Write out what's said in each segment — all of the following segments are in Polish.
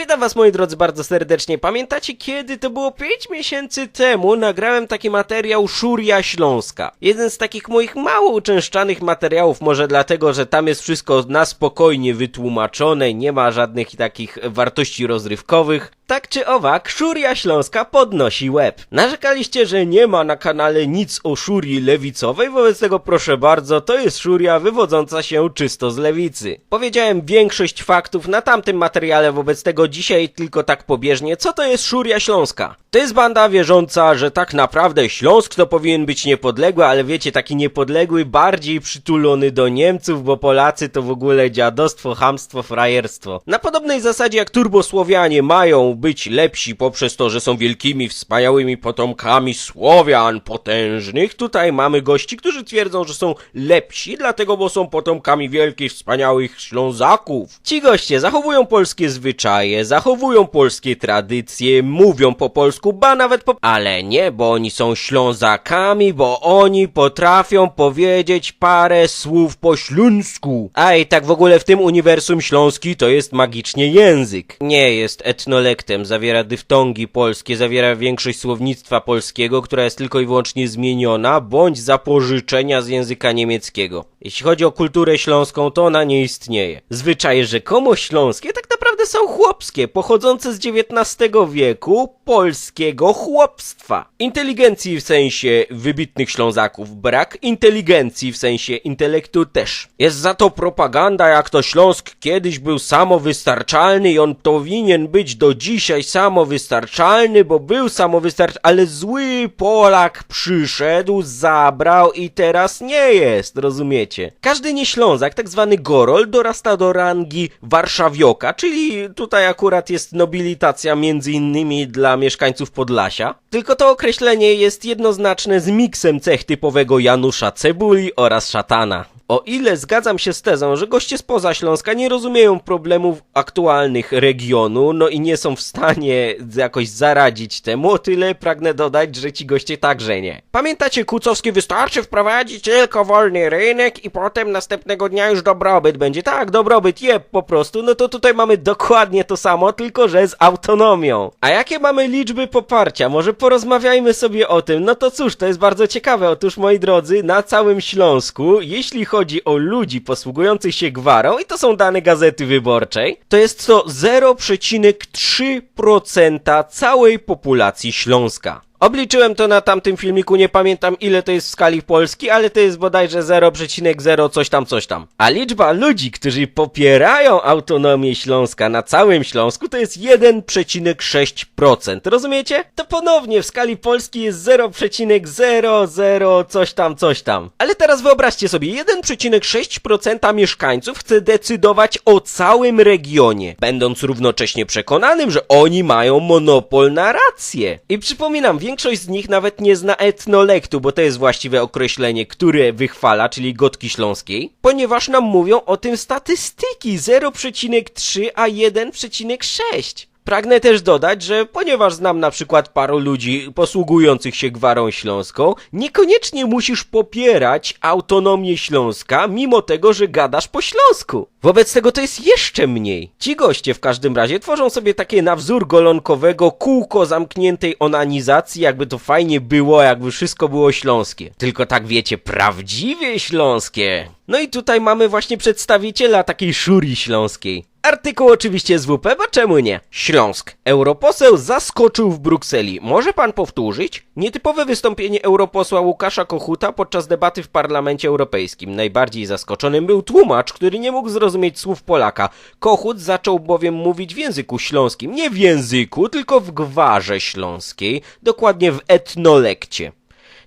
Witam was moi drodzy bardzo serdecznie. Pamiętacie kiedy to było 5 miesięcy temu nagrałem taki materiał Szuria Śląska. Jeden z takich moich mało uczęszczanych materiałów, może dlatego, że tam jest wszystko na spokojnie wytłumaczone, nie ma żadnych takich wartości rozrywkowych. Tak czy owak, Szuria Śląska podnosi łeb. Narzekaliście, że nie ma na kanale nic o szurii lewicowej, wobec tego proszę bardzo, to jest szuria wywodząca się czysto z lewicy. Powiedziałem większość faktów na tamtym materiale, wobec tego dzisiaj tylko tak pobieżnie, co to jest Szuria Śląska? To jest banda wierząca, że tak naprawdę Śląsk to powinien być niepodległy, ale wiecie, taki niepodległy, bardziej przytulony do Niemców, bo Polacy to w ogóle dziadostwo, hamstwo, frajerstwo. Na podobnej zasadzie jak turbosłowianie mają być lepsi poprzez to, że są wielkimi, wspaniałymi potomkami Słowian potężnych, tutaj mamy gości, którzy twierdzą, że są lepsi, dlatego, bo są potomkami wielkich, wspaniałych Ślązaków. Ci goście zachowują polskie zwyczaje, zachowują polskie tradycje, mówią po polsku, ba nawet po... Ale nie, bo oni są Ślązakami, bo oni potrafią powiedzieć parę słów po śląsku. A i tak w ogóle w tym uniwersum śląski to jest magicznie język. Nie jest etnolektem, zawiera dyftongi polskie, zawiera większość słownictwa polskiego, która jest tylko i wyłącznie zmieniona, bądź za pożyczenia z języka niemieckiego. Jeśli chodzi o kulturę śląską, to ona nie istnieje. Zwyczaje rzekomo śląskie tak naprawdę są chłopskie, pochodzące z XIX wieku polskiego chłopstwa. Inteligencji w sensie wybitnych Ślązaków brak, inteligencji w sensie intelektu też. Jest za to propaganda, jak to Śląsk kiedyś był samowystarczalny i on powinien być do dzisiaj samowystarczalny, bo był samowystarczalny, ale zły Polak przyszedł, zabrał i teraz nie jest, rozumiecie? Każdy nieślązak, tak zwany Gorol, dorasta do rangi Warszawioka, czyli tutaj akurat jest nobilitacja między innymi dla mieszkańców Podlasia. Tylko to określenie jest jednoznaczne z miksem cech typowego Janusza Cebuli oraz szatana. O ile zgadzam się z tezą, że goście spoza Śląska nie rozumieją problemów aktualnych regionu, no i nie są w stanie jakoś zaradzić temu, o tyle pragnę dodać, że ci goście także nie. Pamiętacie Kucowski, wystarczy wprowadzić tylko wolny rynek i potem następnego dnia już dobrobyt będzie. Tak, dobrobyt, je po prostu. No to tutaj mamy dokładnie to samo, tylko że z autonomią. A jakie mamy liczby poparcia? Może porozmawiajmy sobie o tym. No to cóż, to jest bardzo ciekawe. Otóż, moi drodzy, na całym Śląsku, jeśli chodzi o ludzi posługujących się gwarą, i to są dane Gazety Wyborczej, to jest to 0,3% całej populacji Śląska. Obliczyłem to na tamtym filmiku, nie pamiętam ile to jest w skali Polski, ale to jest bodajże 0,0 coś tam, coś tam. A liczba ludzi, którzy popierają autonomię Śląska na całym Śląsku to jest 1,6%. Rozumiecie? To ponownie w skali Polski jest 0,00 coś tam, coś tam. Ale teraz wyobraźcie sobie, 1,6% mieszkańców chce decydować o całym regionie, będąc równocześnie przekonanym, że oni mają monopol na rację. I przypominam, większość z nich nawet nie zna etnolektu, bo to jest właściwe określenie, które wychwala, czyli gotki śląskiej, ponieważ nam mówią o tym statystyki 0,3 a 1,6. Pragnę też dodać, że ponieważ znam na przykład paru ludzi posługujących się gwarą śląską, niekoniecznie musisz popierać autonomię Śląska, mimo tego, że gadasz po śląsku. Wobec tego to jest jeszcze mniej. Ci goście w każdym razie tworzą sobie takie na wzór golonkowego kółko zamkniętej onanizacji, jakby to fajnie było, jakby wszystko było śląskie. Tylko tak wiecie, prawdziwie śląskie. No i tutaj mamy właśnie przedstawiciela takiej szurii śląskiej. Artykuł oczywiście z WP, bo czemu nie? Śląsk. Europoseł zaskoczył w Brukseli. Może pan powtórzyć? Nietypowe wystąpienie europosła Łukasza Kochuta podczas debaty w Parlamencie Europejskim. Najbardziej zaskoczonym był tłumacz, który nie mógł zrozumieć słów Polaka. Kochut zaczął bowiem mówić w języku śląskim. Nie w języku, tylko w gwarze śląskiej. Dokładnie w etnolekcie.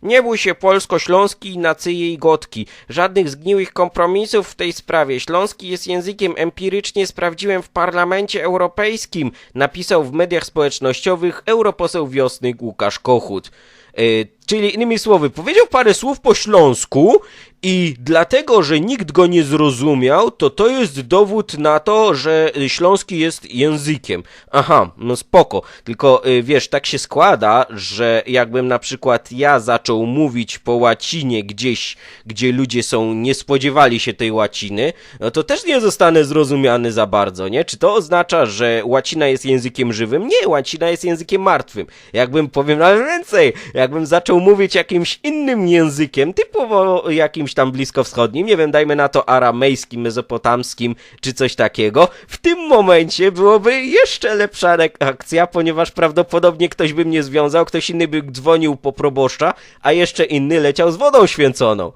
Nie bój się polsko-śląski, nacyje i gotki. Żadnych zgniłych kompromisów w tej sprawie. Śląski jest językiem empirycznie sprawdziłem w Parlamencie Europejskim, napisał w mediach społecznościowych europoseł wiosny Łukasz Kochut. Czyli innymi słowy, powiedział parę słów po śląsku i dlatego, że nikt go nie zrozumiał, to to jest dowód na to, że śląski jest językiem. Aha, no spoko. Tylko y, wiesz, tak się składa, że jakbym na przykład ja zaczął mówić po łacinie gdzieś, gdzie ludzie są, nie spodziewali się tej łaciny, no to też nie zostanę zrozumiany za bardzo, nie? Czy to oznacza, że łacina jest językiem żywym? Nie, łacina jest językiem martwym. Jakbym, powiem nawet więcej, jakbym zaczął mówić jakimś innym językiem, typowo jakimś tam bliskowschodnim, nie wiem, dajmy na to aramejskim, mezopotamskim, czy coś takiego, w tym momencie byłoby jeszcze lepsza reakcja, ponieważ prawdopodobnie ktoś by mnie związał, ktoś inny by dzwonił po proboszcza, a jeszcze inny leciał z wodą święconą.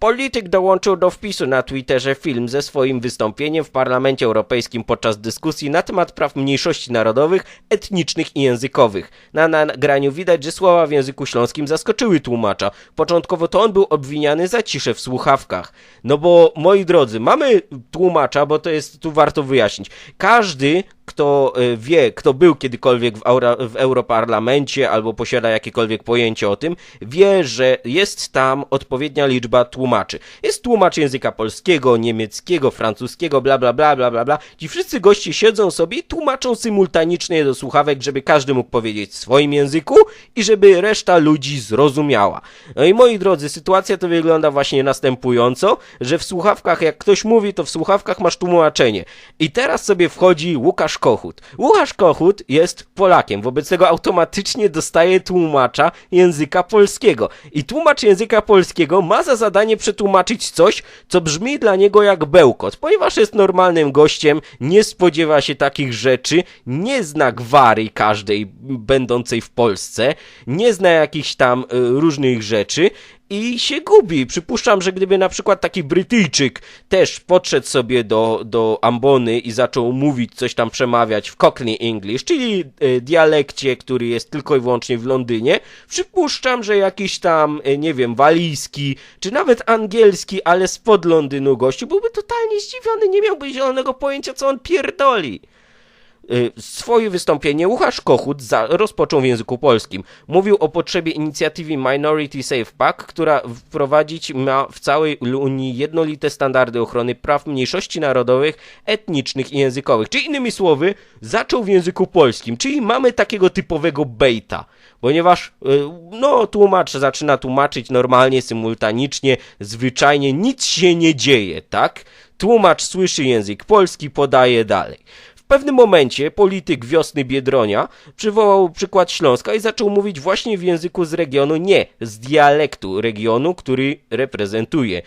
Polityk dołączył do wpisu na Twitterze film ze swoim wystąpieniem w Parlamencie Europejskim podczas dyskusji na temat praw mniejszości narodowych, etnicznych i językowych. Na nagraniu widać, że słowa w języku śląskim zaskoczyły tłumacza. Początkowo to on był obwiniany za ciszę w słuchawkach. No bo, moi drodzy, mamy tłumacza, bo to jest tu warto wyjaśnić. Każdy, kto y, wie, kto był kiedykolwiek w, Euro, w Europarlamencie albo posiada jakiekolwiek pojęcie o tym, wie, że jest tam odpowiednia liczba tłumaczy. Jest tłumacz języka polskiego, niemieckiego, francuskiego, bla bla bla bla bla bla. Ci wszyscy goście siedzą sobie i tłumaczą symultanicznie do słuchawek, żeby każdy mógł powiedzieć w swoim języku i żeby reszta ludzi zrozumiała. No i moi drodzy, sytuacja to wygląda właśnie następująco, że w słuchawkach, jak ktoś mówi, to w słuchawkach masz tłumaczenie. I teraz sobie wchodzi Łukasz Kochut. Łukasz Kochut jest Polakiem, wobec tego automatycznie dostaje tłumacza języka polskiego. I tłumacz języka polskiego ma za zadanie przetłumaczyć coś, co brzmi dla niego jak bełkot, ponieważ jest normalnym gościem, nie spodziewa się takich rzeczy, nie zna gwary każdej będącej w Polsce, nie zna jakichś tam y, różnych rzeczy i się gubi. Przypuszczam, że gdyby na przykład taki Brytyjczyk też podszedł sobie do, do ambony i zaczął mówić, coś tam przemawiać w Cockney English, czyli y, dialekcie, który jest tylko i wyłącznie w Londynie, przypuszczam, że jakiś tam, y, nie wiem, walijski, czy nawet angielski, ale spod Londynu gościu byłby totalnie zdziwiony, nie miałby zielonego pojęcia, co on pierdoli. Y, swoje wystąpienie Łukasz Kochut za, rozpoczął w języku polskim. Mówił o potrzebie inicjatywy Minority Safe Pack, która wprowadzić ma w całej Unii jednolite standardy ochrony praw mniejszości narodowych, etnicznych i językowych. Czyli innymi słowy, zaczął w języku polskim, czyli mamy takiego typowego bejta. Ponieważ, y, no, tłumacz zaczyna tłumaczyć normalnie, symultanicznie, zwyczajnie, nic się nie dzieje, tak? Tłumacz słyszy język polski, podaje dalej pewnym momencie polityk wiosny Biedronia przywołał przykład Śląska i zaczął mówić właśnie w języku z regionu, nie z dialektu regionu, który reprezentuje.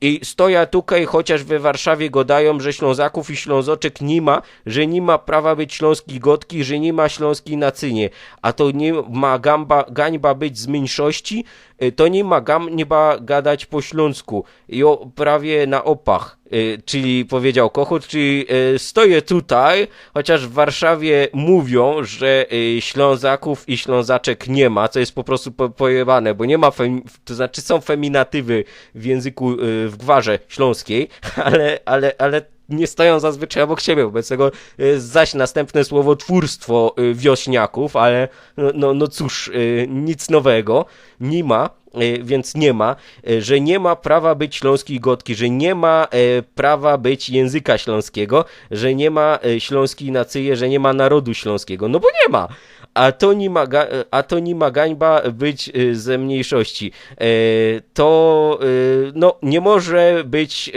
I stoja tutaj, chociaż we Warszawie godają, że Ślązaków i Ślązoczek nie ma, że nie ma prawa być śląski gotki, że nie ma śląskiej nacynie. A to nie ma gamba, gańba być z mniejszości, y, to nie ma gańba gadać po śląsku. I o, prawie na opach. Y, czyli powiedział Kochut, czyli y, stoję tutaj, chociaż w Warszawie mówią, że Ślązaków i Ślązaczek nie ma, co jest po prostu pojebane, bo nie ma, to znaczy są feminatywy w języku w gwarze śląskiej, ale, ale, ale nie stoją zazwyczaj obok siebie. Wobec tego y, zaś następne słowo twórstwo y, wiośniaków, ale no, no, no cóż, y, nic nowego nie ma więc nie ma, że nie ma prawa być śląskiej gotki, że nie ma prawa być języka śląskiego, że nie ma śląskiej nacyje, że nie ma narodu śląskiego. No bo nie ma a to nie ma, a to nie ma gańba być ze mniejszości. E, to no, nie może być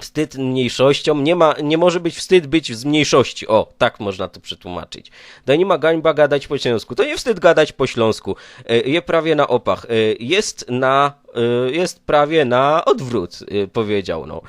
wstyd mniejszością, nie, ma, nie może być wstyd być z mniejszości. O, tak można to przetłumaczyć. To nie ma gańba gadać po śląsku. To nie wstyd gadać po śląsku. E, je prawie na opach. E, jest na jest prawie na odwrót, y, powiedział. No.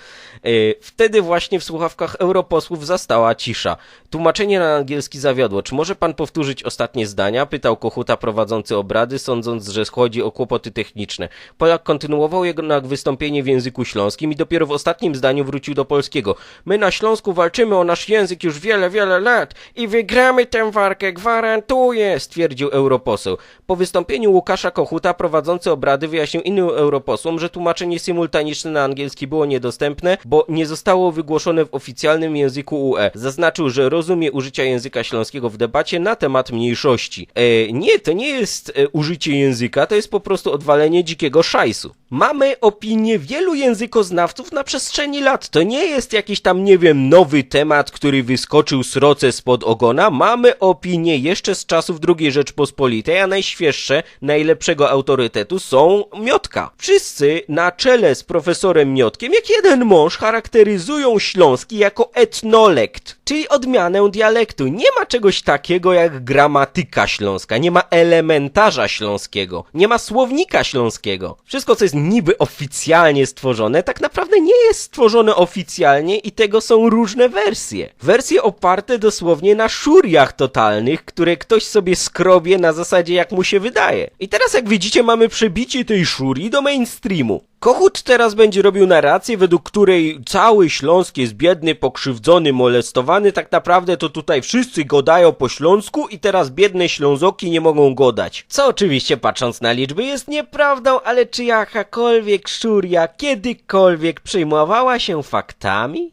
Y, wtedy właśnie w słuchawkach europosłów zastała cisza. Tłumaczenie na angielski zawiodło. Czy może pan powtórzyć ostatnie zdania? Pytał Kochuta prowadzący obrady, sądząc, że chodzi o kłopoty techniczne. Polak kontynuował jednak wystąpienie w języku śląskim i dopiero w ostatnim zdaniu wrócił do polskiego. My na Śląsku walczymy o nasz język już wiele, wiele lat i wygramy tę walkę, gwarantuję, stwierdził europoseł. Po wystąpieniu Łukasza Kochuta prowadzący obrady wyjaśnił inny europosłom, że tłumaczenie symultaniczne na angielski było niedostępne, bo nie zostało wygłoszone w oficjalnym języku UE. Zaznaczył, że rozumie użycia języka śląskiego w debacie na temat mniejszości. E, nie, to nie jest e, użycie języka, to jest po prostu odwalenie dzikiego szajsu. Mamy opinię wielu językoznawców na przestrzeni lat. To nie jest jakiś tam, nie wiem, nowy temat, który wyskoczył sroce spod ogona. Mamy opinię jeszcze z czasów II Rzeczpospolitej, a najświeższe, najlepszego autorytetu są Miotka. Wszyscy na czele z profesorem Miotkiem, jak jeden mąż, charakteryzują Śląski jako etnolekt, czyli odmianę dialektu. Nie ma czegoś takiego jak gramatyka śląska, nie ma elementarza śląskiego, nie ma słownika śląskiego. Wszystko, co jest niby oficjalnie stworzone, tak naprawdę nie jest stworzone oficjalnie i tego są różne wersje. Wersje oparte dosłownie na szuriach totalnych, które ktoś sobie skrobie na zasadzie jak mu się wydaje. I teraz jak widzicie mamy przebicie tej szuri do mainstreamu. Kochut teraz będzie robił narrację, według której cały Śląsk jest biedny, pokrzywdzony, molestowany. Tak naprawdę to tutaj wszyscy godają po śląsku i teraz biedne Ślązoki nie mogą godać. Co oczywiście patrząc na liczby jest nieprawdą, ale czy jakakolwiek szuria kiedykolwiek przejmowała się faktami?